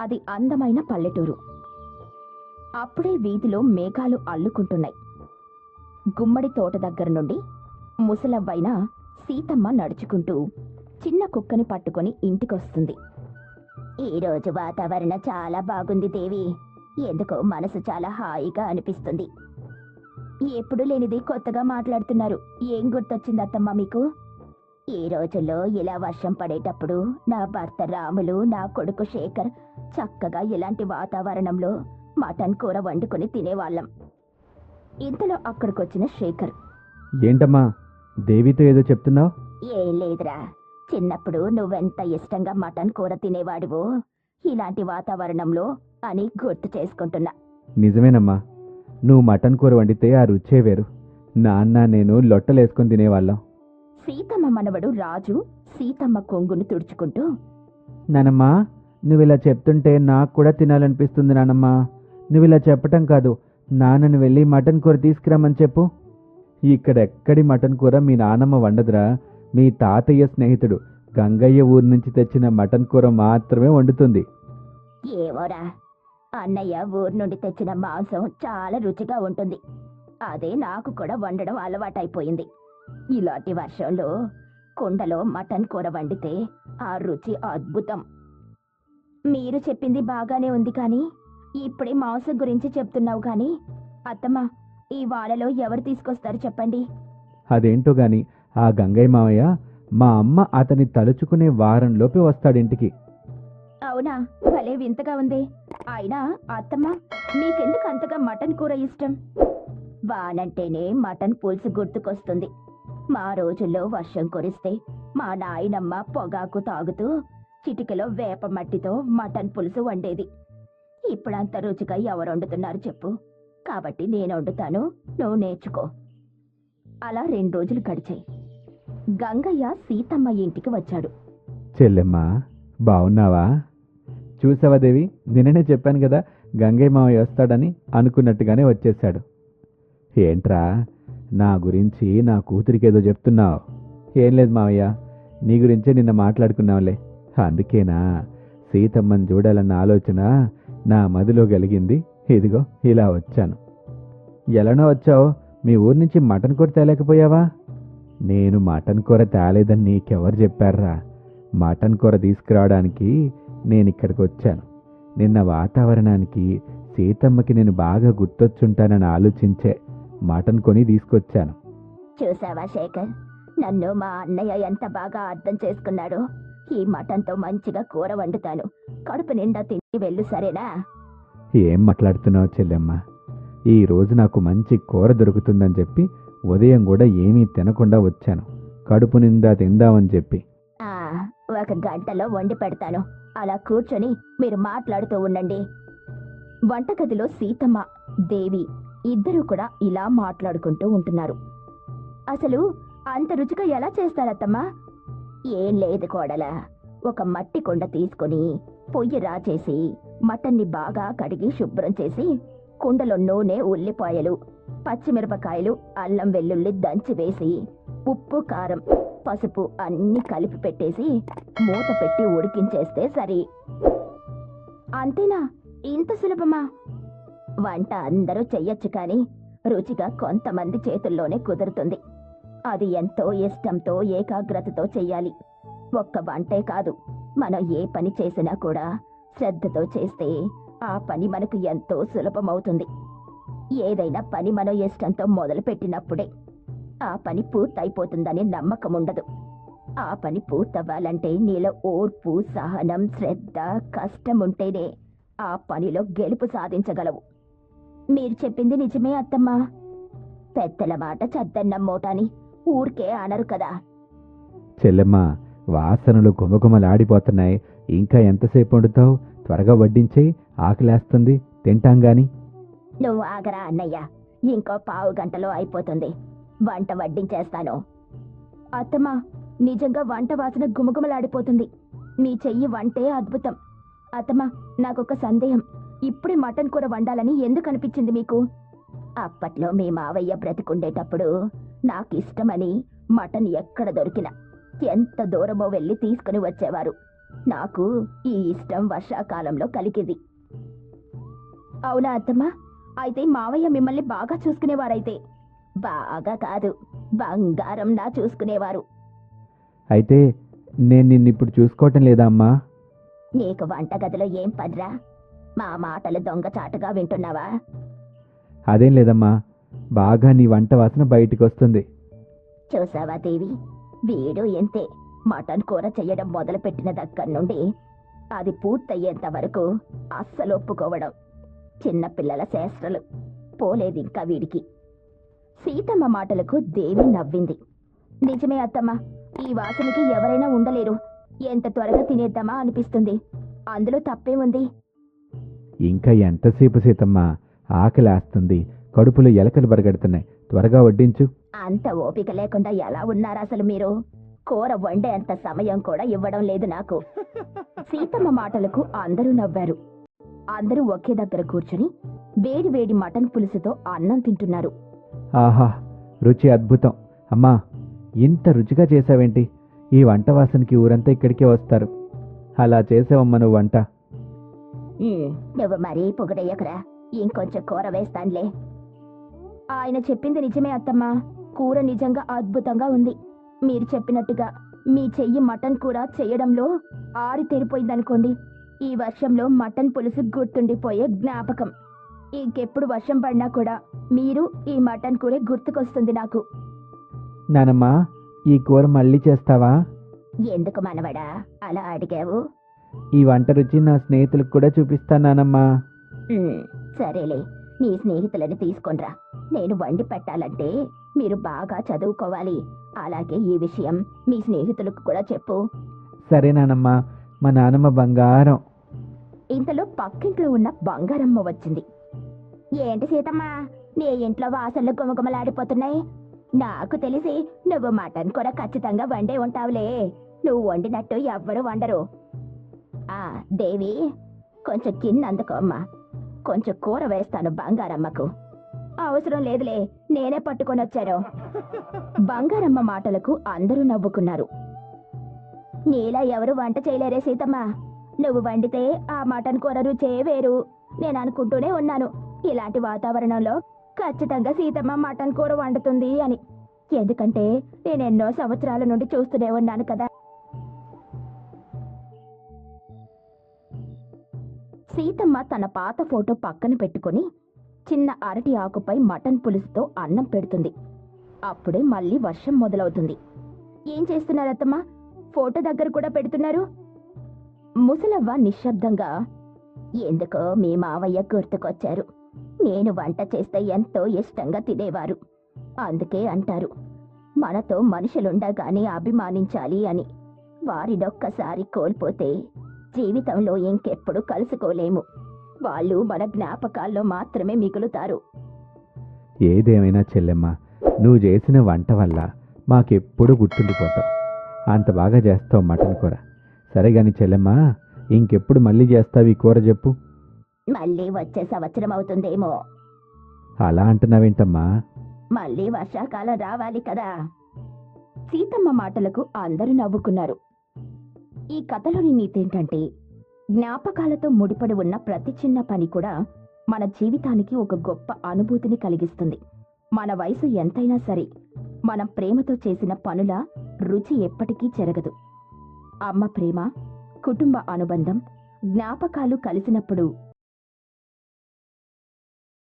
అది అందమైన పల్లెటూరు. అప్పుడే వీధిలో మేఘాలు అల్లుకుంటున్నాయి. గుమ్మడి తోట దగ్గర నుండి ముసలవ్వైన సీతమ్మ నడుచుకుంటూ చిన్న కుక్కని పట్టుకొని ఇంటికొస్తుంది. ఈరోజు వాతావరణం చాలా బాగుంది దేవి. ఎందుకో మనసు చాలా హాయిగా అనిపిస్తుంది. ఎప్పుడు లేనిది కొత్తగా మాట్లాడుతున్నారు. ఏం గుర్తొచ్చిందత్తమ్మ మీకు? ఈ రోజుల్లో ఇలా వర్షం పడేటప్పుడు నా భర్త రాములు నా కొడుకు శేఖర్ చక్కగా ఇలాంటి వాతావరణంలో మటన్ కూర వండుకొని తినేవాళ్ళం. ఇంతలో అక్కడికొచ్చిన శేఖర్. ఏంటమ్మా దేవితో ఏదో చెప్తున్నావు? ఏం లేదురా చిన్నప్పుడు నువ్వెంత ఇష్టంగా మటన్ కూర తినేవాడివో ఇలాంటి వాతావరణంలో అని గుర్తు చేసుకుంటున్నా. నిజమేనమ్మా నువ్వు మటన్ కూర వండితే ఆ రుచే వేరు. నాన్న నేను లొట్టలేసుకొని తినేవాళ్ళం. సీతమ్మ మనవడు రాజు సీతమ్మ కొంగును తుడుచుకుంటూ నానమ్మా నువ్వు ఇలా చెప్తుంటే నాకు కూడా తినాలనిపిస్తుంది నానమ్మా. నువ్వు ఇలా చెప్పటం కాదు నాన్నని వెళ్ళి మటన్ కూర తీసుకురమ్మని చెప్పు. ఇక్కడెక్కడి మటన్ కూర మీ నానమ్మ వండదురా. మీ తాతయ్య స్నేహితుడు గంగయ్య ఊరు నుంచి తెచ్చిన మటన్ కూర మాత్రమే వండుతుంది. ఏమోరా అన్నయ్య ఊరు నుండి తెచ్చిన మాంసం చాలా రుచిగా ఉంటుంది. అదే నాకు కూడా వండడం అలవాటైపోయింది. ఇలాంటి వర్షంలో కుండలో మటన్ కూర వండితే ఆ రుచి అద్భుతం. మీరు చెప్పింది బాగానే ఉంది కానీ ఇప్పుడే మాంసం గురించి చెప్తున్నావు కానీ అత్తమ్మ ఈ వాడలో ఎవరు తీసుకొస్తారు చెప్పండి? అదేంటో గాని ఆ గంగయ్య మావయ్య మా అమ్మ అతని తలుచుకునే వారంలోపే వస్తాడింటికి అవునా? భలే వింతగా ఉంది. అయినా అత్తమ్మ మీకెందుకు అంతగా మటన్ కూర ఇష్టం? వానంటేనే మటన్ పులుసు గుర్తుకొస్తుంది. మా రోజుల్లో వర్షం కురిస్తే మా నాయనమ్మ పొగాకు తాగుతూ చిటికలో వేప మట్టితో మటన్ పులుసు వండేది. ఇప్పుడంత రుచిగా ఎవరు వండుతున్నారు చెప్పు. కాబట్టి నేను వండుతాను నువ్వు నేర్చుకో. అలా రెండు రోజులు గడిచాయి. గంగయ్య సీతమ్మ ఇంటికి వచ్చాడు. చెల్లెమ్మా బావున్నావా? చూసావా దేవి? నిన్ననే చెప్పాను కదా గంగయ్య మావయ్య వస్తాడని అనుకున్నట్టుగానే వచ్చేశాడు. ఏంట్రా నా గురించి నా కూతురికి ఏదో చెప్తున్నావు. ఏం లేదు మావయ్య నీ గురించే నిన్న మాట్లాడుకున్నావులే అందుకేనా సీతమ్మని చూడాలన్న ఆలోచన నా మదిలో కలిగింది. ఇదిగో ఇలా వచ్చాను. ఎలానో వచ్చావు మీ ఊరి నుంచి మటన్ కూర తేలేకపోయావా? నేను మటన్ కూర తేలేదని నీకెవరు చెప్పారా? మటన్ కూర తీసుకురావడానికి నేను ఇక్కడికి వచ్చాను. నిన్న వాతావరణానికి సీతమ్మకి నేను బాగా గుర్తొచ్చుంటానని ఆలోచించే మటన్ కొని తీసుకొచ్చాను. చూసావా శేఖర్? నన్ను మా అన్నయ్య ఎంత బాగా అర్థం చేసుకున్నాడో. ఈ మటన్తో మంచిగా కూర వండుతాను. కడుపు నిండా తిని వెళ్ళు సరేనా? ఏం మాట్లాడుతున్నావు చెల్లెమ్మ? ఈ రోజు నాకు మంచి కూర దొరుకుతుందని చెప్పి ఉదయం కూడా ఏమీ తినకుండా వచ్చాను. కడుపు నిండా తిందామని చెప్పి. ఆ ఒక గంటలో వండి పెడతాను. అలా కూర్చొని మీరు మాట్లాడుతూ ఉండండి. వంటగదిలో సీతమ్మ దేవి ఇద్దరూ కూడా ఇలా మాట్లాడుకుంటూ ఉంటున్నారు. అసలు అంత రుచిగా ఎలా చేస్తారత్తమ్మా? ఏం లేదు కోడలా. ఒక మట్టి కొండ తీసుకొని పొయ్యి రాచేసి మటన్ని బాగా కడిగి శుభ్రం చేసి కుండలో నూనె ఉల్లిపాయలు పచ్చిమిరపకాయలు అల్లం వెల్లుల్లి దంచి వేసి ఉప్పు కారం పసుపు అన్ని కలిపి పెట్టేసి మూత పెట్టి ఉడికించేస్తే సరి. అంతేనా? ఇంత సులభమా? వంట అందరూ చెయ్యొచ్చు కానీ రుచిగా కొంతమంది చేతుల్లోనే కుదురుతుంది. అది ఎంతో ఇష్టంతో ఏకాగ్రతతో చెయ్యాలి. ఒక్క వంటే కాదు మనం ఏ పని చేసినా కూడా శ్రద్ధతో చేస్తే ఆ పని మనకు ఎంతో సులభమవుతుంది. ఏదైనా పని మనం ఇష్టంతో మొదలుపెట్టినప్పుడే ఆ పని పూర్తయిపోతుందని నమ్మకం ఉండదు ఆ పని పూర్తవ్వాలంటే నీలో ఓర్పు సహనం శ్రద్ధ కష్టం ఉంటేనే ఆ పనిలో గెలుపు సాధించగలవు. మీరు చెప్పింది నిజమే అత్తమ్మా. పెద్దల మాట చద్దన్నం మూటాని ఊరికే అనరు కదా. చెల్లెమ్మ వాసనలు గుమగుమలాడిపోతున్నాయి ఇంకా ఎంతసేపు వండుతావు? త్వరగా వడ్డించేయి ఆకలేస్తుంది తింటాం గాని. నువ్వు ఆగరా అన్నయ్య ఇంకో పావు గంటలో అయిపోతుంది. వంట వడ్డించేస్తాను. అత్తమ్మా నిజంగా వంట వాసన గుమగుమలాడిపోతుంది మీ చెయ్యి వంటే అద్భుతం. అత్తమ్మా నాకొక సందేహం. ఇప్పుడే మటన్ కూర వండాలని ఎందుకు అనిపించింది మీకు? అప్పట్లో మీ మావయ్య బ్రతికుండేటప్పుడు నాకు ఇష్టమని మటన్ ఎక్కడ దొరికినా ఎంత దూరమో వెళ్ళి తీసుకుని వచ్చేవారు. నాకు ఈ ఇష్టం వర్షాకాలంలో కలిగింది. అవునా అత్తమ్మా? అయితే మావయ్య మిమ్మల్ని బాగా చూసుకునేవారైతే. బాగా కాదు బంగారంలా చూసుకునేవారు. అయితే నేను నిన్ను ఇప్పుడు చూసుకోవటం లేదా అమ్మా? నీకు వంటగదిలో ఏం పనిరా? మా మాటలు దొంగచాటుగా వింటున్నావా? అదేం లేదమ్మా. బాగా నీ వంట వాసన బయటికి వస్తుంది చూసావా దేవి? వీడు ఎంతే మటన్ కూర చెయ్యడం మొదలుపెట్టిన దగ్గర నుండి అది పూర్తయ్యేంత వరకు అస్సలు ఒప్పుకోవడం. చిన్నపిల్లల శాస్త్రలు. పోలేదు ఇంకా వీడికి. సీతమ్మ మాటలకు దేవి నవ్వింది. నిజమే అత్తమ్మ. ఈ వాసనకి ఎవరైనా ఉండలేరు. ఎంత త్వరగా తినేద్దామా అనిపిస్తుంది. అందులో తప్పేముంది? ఇంకా ఎంతసేపు సీతమ్మా ఆకలేస్తుంది? కడుపులో ఎలకలు బరగడుతున్నాయి. త్వరగా వడ్డించు. అంత ఓపిక లేకుండా ఎలా ఉన్నారు అసలు మీరు? కూర వండే అంత సమయం కూడా ఇవ్వడం లేదు నాకు. సీతమ్మ మాటలకు అందరూ నవ్వారు. అందరూ ఒకే దగ్గర కూర్చుని వేడి వేడి మటన్ పులుసుతో అన్నం తింటున్నారు. ఆహా రుచి అద్భుతం. అమ్మా ఇంత రుచిగా చేసావేంటి? ఈ వంట వాసనకి ఊరంతా ఇక్కడికే వస్తారు. అలా చేసావమ్మా నువ్వు వంట. నువ్వు మరీ పొగడయ్యకురా ఇంకొంచెం కూర వేస్తానులే. ఆయన చెప్పింది నిజమే అత్తమ్మా. కూర నిజంగా అద్భుతంగా ఉంది. మీరు చెప్పినట్టుగా మీ చెయ్యి మటన్ కూర చేయడంలో ఆరి తెరిపోయిందనుకోండి ఈ వర్షంలో మటన్ పులుసు గుర్తుండిపోయే జ్ఞాపకం. ఇంకెప్పుడు వర్షం పడినా కూడా మీరు ఈ మటన్ కూర గుర్తుకొస్తుంది నాకు. నానమ్మా ఈ కూర మళ్ళీ చేస్తావా? ఎందుకు మనవడా? అలా అడిగావు? ఈ వంట రుచి నా స్నేహితులకు కూడా చూపిస్తాను నానమ్మా. ఉమ్, సరేలే నీ స్నేహితులని తీసుకొనిరా నేను వండి పెట్టాలంటే మీరు బాగా చదువుకోవాలి. అలాగే ఈ విషయం మీ స్నేహితులకు కూడా చెప్పు. సరే నానమ్మా మా నానమ్మ బంగారం. ఇంతలో పక్కింట్లో ఉన్న బంగారమ్మ వచ్చింది. ఏంటి సీతమ్మ నీ ఇంట్లో వాసనలు గుమగుమలాడిపోతున్నాయి. నాకు తెలిసి నువ్వు మటన్ కూడా ఖచ్చితంగా వండే ఉంటావులే. నువ్వు వండినట్టు ఎవ్వరు వండరు. ఆ దేవి కొంచెం గిన్నె అందుకో అమ్మా. కొంచెం కూర వేస్తాను బంగారమ్మకు. అవసరం లేదులే నేనే పట్టుకొని వచ్చాను. బంగారమ్మ మాటలకు అందరూ నవ్వుకున్నారు. నీలా ఎవరు వంట చేయలేరే సీతమ్మ. నువ్వు వండితే ఆ మటన్ కూర రుచే వేరు. నేను అనుకుంటూనే ఉన్నాను. ఇలాంటి వాతావరణంలో ఖచ్చితంగా సీతమ్మ మటన్ కూర వండుతుంది అని. ఎందుకంటే నేను ఎన్నో సంవత్సరాల నుండి చూస్తూనే ఉన్నాను కదా. సీతమ్మ తన పాత ఫోటో పక్కన పెట్టుకొని చిన్న అరటి ఆకుపై మటన్ పులుసుతో అన్నం పెడుతుంది. అప్పుడే మళ్ళీ వర్షం మొదలవుతుంది. ఏం చేస్తున్నారు అత్తమ్మ? ఫోటో దగ్గర కూడా పెడుతున్నారు? ముసలవ్వ నిశ్శబ్దంగా ఎందుకో మీ మావయ్య గుర్తుకొచ్చారు. నేను వంట చేస్తే ఎంతో ఇష్టంగా తినేవారు. అందుకే అంటారు మనతో మనుషులుండగానే అభిమానించాలి అని. వారినొక్కసారి కోల్పోతే జీవితంలో ఇంకెప్పుడు కలుసుకోలేము. వాళ్ళు మన జ్ఞాపకాల్లో మాత్రమే మిగులుతారు. ఏదేమైనా చెల్లెమ్మ నువ్వు చేసిన వంట వల్ల మాకెప్పుడు గుర్తుండిపోతావు. అంత బాగా చేస్తావు మటన్ కూర. సరే గాని చెల్లెమ్మ ఇంకెప్పుడు మళ్ళీ చేస్తావు ఈ కూర చెప్పు. మళ్ళీ వచ్చే సంవత్సరం అవుతుందేమో. అలా అంటున్నావేంటమ్మా? మళ్ళీ వర్షాకాలం రావాలి కదా. సీతమ్మ మాటలకు అందరూ నవ్వుకున్నారు. ఈ కథలోని నీతేంటంటే జ్ఞాపకాలతో ముడిపడి ఉన్న ప్రతి చిన్న పని కూడా మన జీవితానికి ఒక గొప్ప అనుభూతిని కలిగిస్తుంది. మన వయసు ఎంతైనా సరే మనం ప్రేమతో చేసిన పనుల రుచి ఎప్పటికీ జరగదు. అమ్మ ప్రేమ కుటుంబ అనుబంధం జ్ఞాపకాలు కలిసినప్పుడు